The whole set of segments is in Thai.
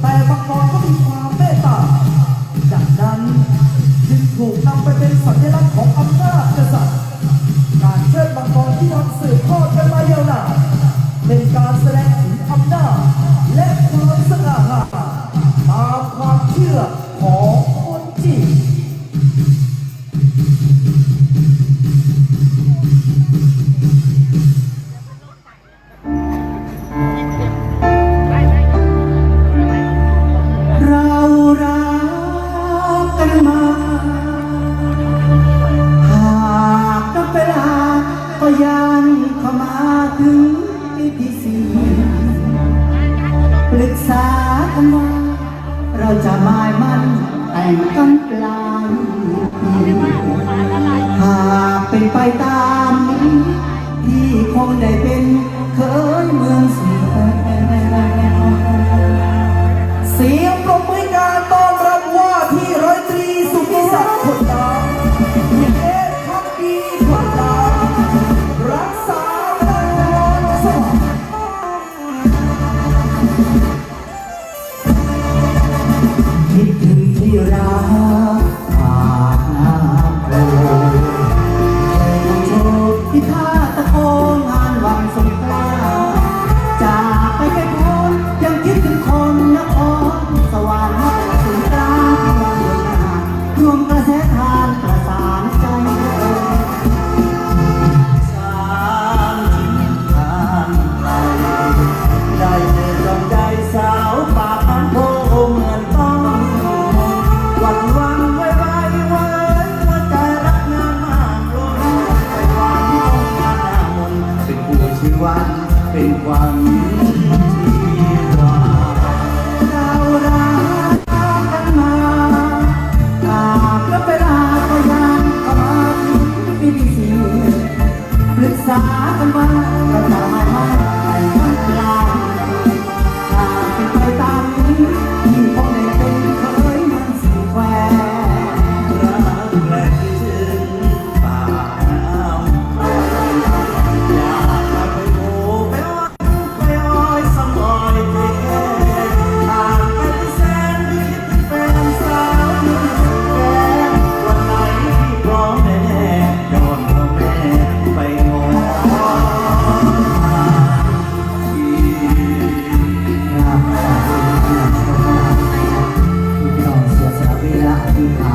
แต่บางกอรก็มีความเมตตาจากนั้นจึงถูกนำไปเป็นสัญลักษณ์ของอำนาจกษัตริย์ การเชิดบางกอรที่ทำสืบทอดกันมายาวนานเป็นการแสดงถึงอำนาจและความสง่าหา กันกลางหาเป็นไปตาม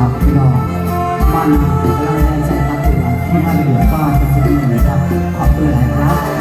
ครับพี่น้องมันกำลังใจครับที่มันเหลือบ้ก็จะสิ่งหนึ่งครับขอบคุณหลายครับ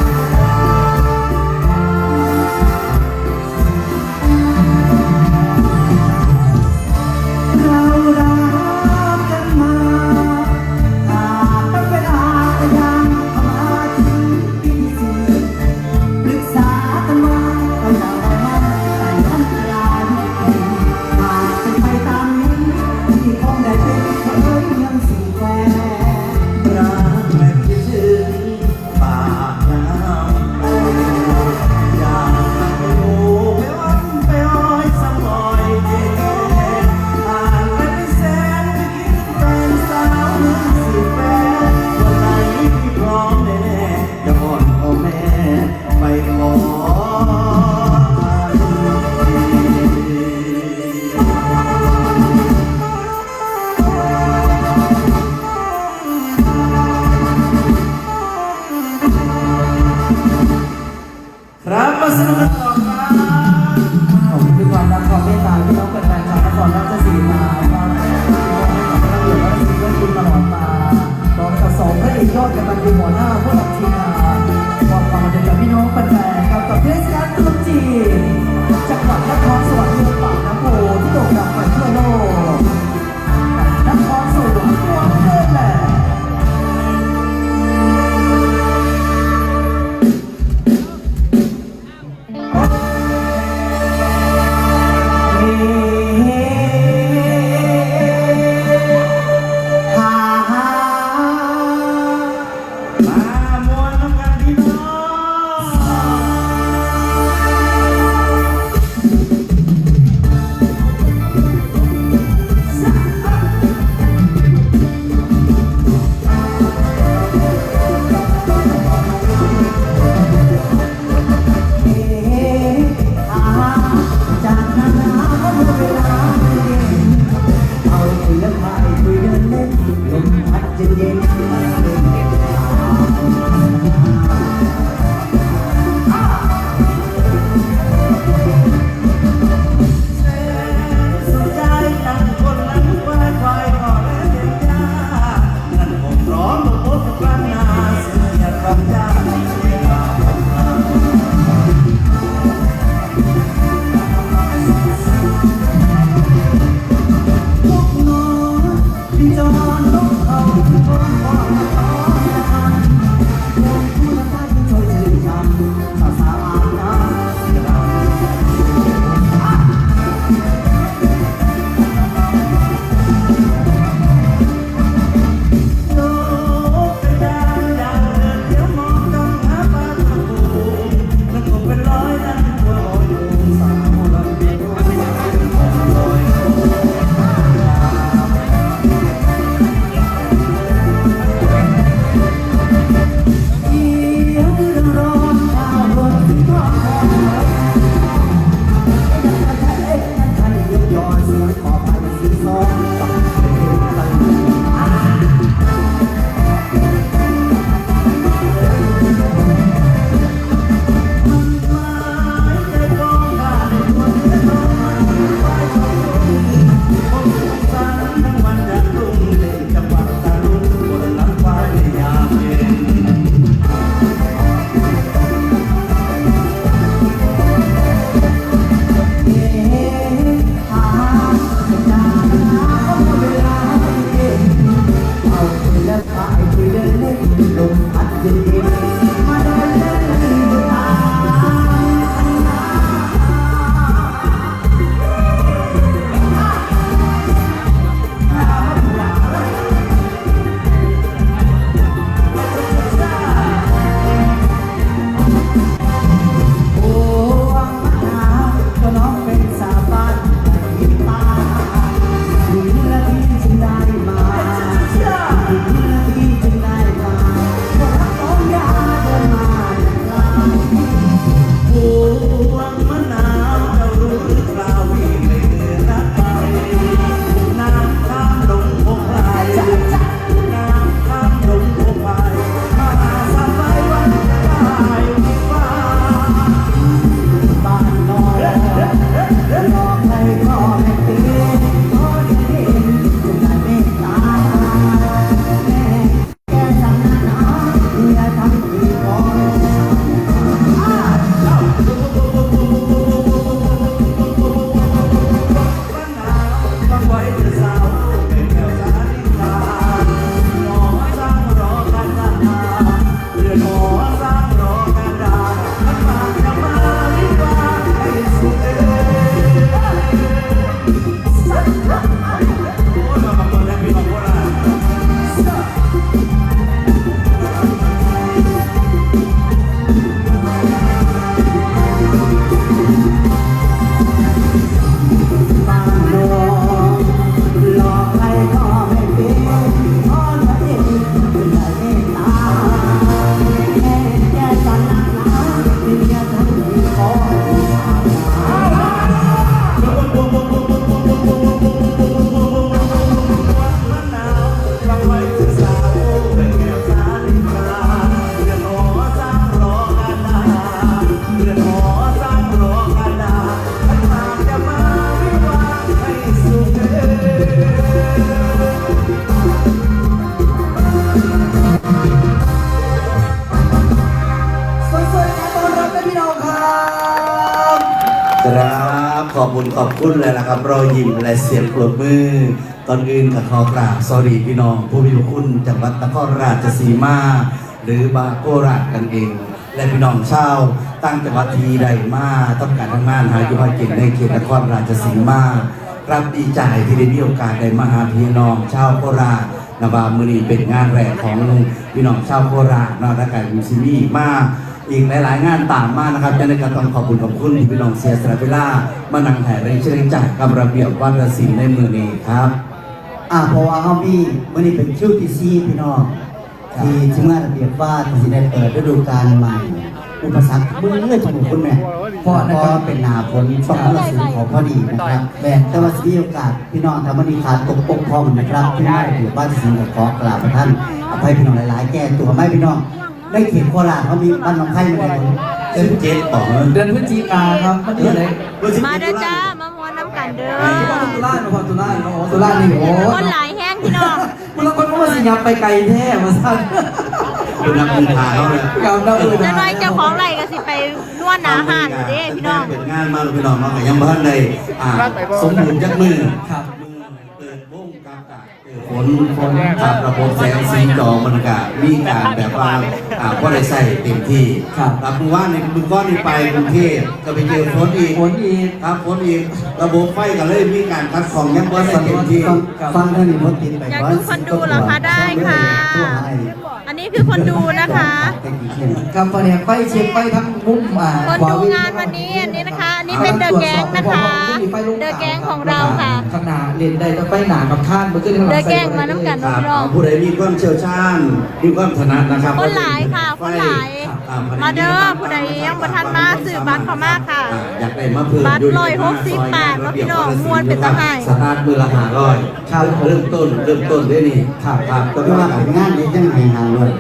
คุณอบคุณเลยนะครับรอยยิ้มและเสียงปรบมือ ตอนอื่นกับขอกราบสอรีพี่น้อง ผู้มีพระคุณจังหวัดนครราชสีมา หรือบาโกราชกันเอง และพี่น้องชาวตั้งจังหวัดทีใดมาต้องการทำงานหาอยู่หากินในเขตนครราชสีมารับดีใจที่ได้มีโอกาสได้มาหาพี่น้องชาวโคราช นะบามือนี้เป็นงานแรกของพี่น้องชาวโคราชเนาะและการมีซีมีมาอีกหลาย ๆ งานตามมากนะครับจะได้การต้องขอบคุณขอบคุณที่พี่น้องเสียสละเวลามานั่งถ่ายรายชื่อจากกับระเบียบวัฒนศิลป์ในมือนี้ครับอ่าเพราะว่าเฮามีมือนี้เป็นคิวทีซีพี่น้องที่ทีมงานระเบียบว่าที่สิได้เปิดฤดูกาลใหม่ อุปสรรคเมื่อเมื่อถูกคุณแม่เพราะนะครับเป็นหนาฝนต้องมรสุมของพอดีนะครับแม่แต่ว่าสิมีโอกาสพี่น้องทำวันนี้ขาดตกปกพร่องนะครับที่งานระเบียบว่าที่สิงห์ขอกราบพระท่านอภัยพี่น้องหลายๆ แก้ตัวไม่พี่น้องได้เขียนโคราชเขามีบ้านหนองไผ่มาได้ผมเส้นเจ็ดต่อเดือนพฤศจิกาครับมันอยู่ไหนมาเด้อจ้ามามวนน้ำกันเด้อตุลาเนาะตุลาเนาะตุลานี่โอ้คนหลายแห้งพี่น้องมันละคนก็มาสิยับไปไกลแท้มาสั่น เป็นนักมือพาเขาเลยกับน้ำอื่นจะน้อยเจ้าของไรก็สิไปนวดหนาหานอยู่เด้พี่น้องเป็นงานมาพี่น้องมาแต่ยังบ้านใดอ่าสมบูรณ์จักมือครับมือเปิดวงกากาเจอฝนฝนครับระบบแสงสีจอมันก็มีการแบบว่าอ่าก็ได้ใส่เต็มที่ครับรับมือว่าในมือก้อนนี้ไปกรุงเทพก็ไปเจอฝนอีกผลอีกครับฝนอีกระบบไฟก็เลยมีการคัดของยังบ่ได้เต็มที่ฟังฟังเท่านี้มดติดไปอยากดูคนดูเหรอคะได้ค่ะอั นนี้คือคนดูนะคะ ครับตอนนี้ไปเช็คไปทั้งมุมอ่าคนดูงานวันนี้อันนี้นะคะนนี้เป็นเดอะแก๊งนะคะ เดอะแก๊งของเราค่ะข้างหน้าเรียนได้แต่ไปหนากับข้างมันก็เดอะแก๊งมาน้ำกันครับพี่น้องผู้ใดมีความเชี่ยวชาญมีความถนัดนะครับคนหลายค่ะคนหลายอ่ผลิตมาเด้อผู้ใดยังบ่ทันมาซื้อบัตรเข้ามาค่ะอ่อยากได้มาเพิ่มบัตรอยู่ในร้อยหกสิบบาทซอยเนาะพี่น้องม่วนเป็นตาหายสตาร์ทมือละห้าร้อยครับเริ่มต้นเริ่มต้นด้วยนี่ครับครับก็ไม่ว่าเป็นงานนี้ยังไงหางเลย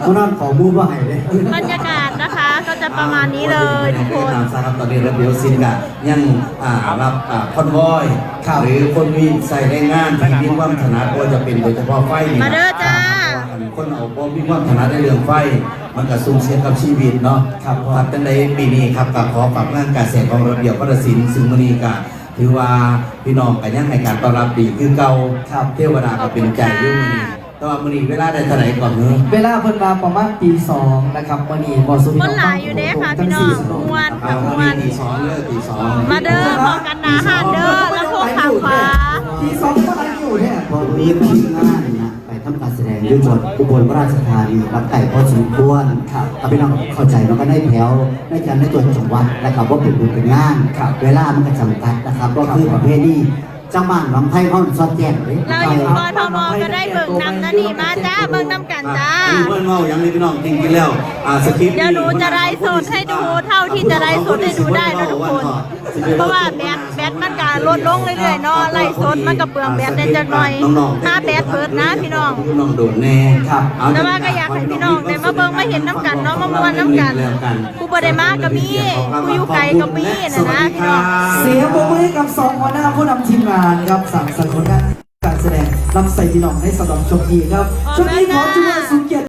เพราะนั่นขอมูว่าให้เลยบรรยากาศนะคะก็ จะประมาณนี้เลยทุกคนตามสาครับตอนนี้ระเบียวซินกะยังอ่ารับอ่าคอนวอยครับหรือคนมีใส่แรงงานที่มีความถนัดก็จะเป็นโดยเฉพาะไฟนี่มาเด้อจ้าคนเอาบ่มีความถนัดในเรื่องไฟมันก็สูญเสียกับชีวิตเนาะครับครับจังใดปีนี้ครับก็ขอฝากงานการเกษตรของระเบียบวัฒนศิลป์ซึ่งมื้อนี้ก็ถือว่าพี่น้องก็ยังให้การต้อนรับดีคือเก่าครับเทวดาก็เป็นใจอยู่มื้อนี้ แต่ว่ามื้อนี้เวลาได้เท่าไหร่ก่อนเนอะเวลาเพิ่นมาประมาณตีสองนะครับวันนี้บอสุคนหลายอยู่เด้ค่ะพี่น้องม่วนอ่าค่ะวันม่วนี้นตีสองเลิกตีสองมาเด้อพอกันหนาหานเด้อแล้วพวกขางฟ้าตีสองก็อะไรอยู่เนี่ยพอมีทีมงานนะไปทำการแสดงด้วยบทอุบลราชธานีรับไก่พอสมควรครับถ้าพี่น้องเข้าใจมันก็ได้แถวในการในตัวจังหวัดนะครับว่าเป็นบุญเป็นงานครับเวลามันก็จำกัดนะครับก็คือประเภทนี้ จังหวัดหนองไผ่เขาซอดแจ้งเลยเราอยู่กทมก็ได้เบิ่งนำนะนี่มาจ้าเบิ่งนำกันจ้าอันนี้เพื่อนเมาอย่างนี้พี่น้องจริงๆแล้วอ่าสคริปต์เดี๋ยวหนูจะไลฟ์สดให้ดูเท่าที่จะไลฟ์สดให้ดูได้นะทุกคน เพราะว่าแบตแบตมันก็ ลดลงเรื่อยๆเนาะไลฟ์สดมันก็เปลืองแบตได้จักหน่อยถ้าแบตเบิดนะพี่น้องพี่น้องโดดแน่ครับเอแต่ว่าก็อยากให้พี่น้องได้มาเบิ่งมาเห็นน้ำกันเนาะมาม่วนน้ำกันผู้บ่ได้มาก็มีผู้อยู่ไกลก็มีนะนะพี่น้องเสียงปรบมือให้กับสองหัวหน้าผู้นำทีมงานครับสั่งสรรค์ผลงานการแสดงนำใส่พี่น้องให้สำหรับชมดีครับช่วงนี้ขอจุฬา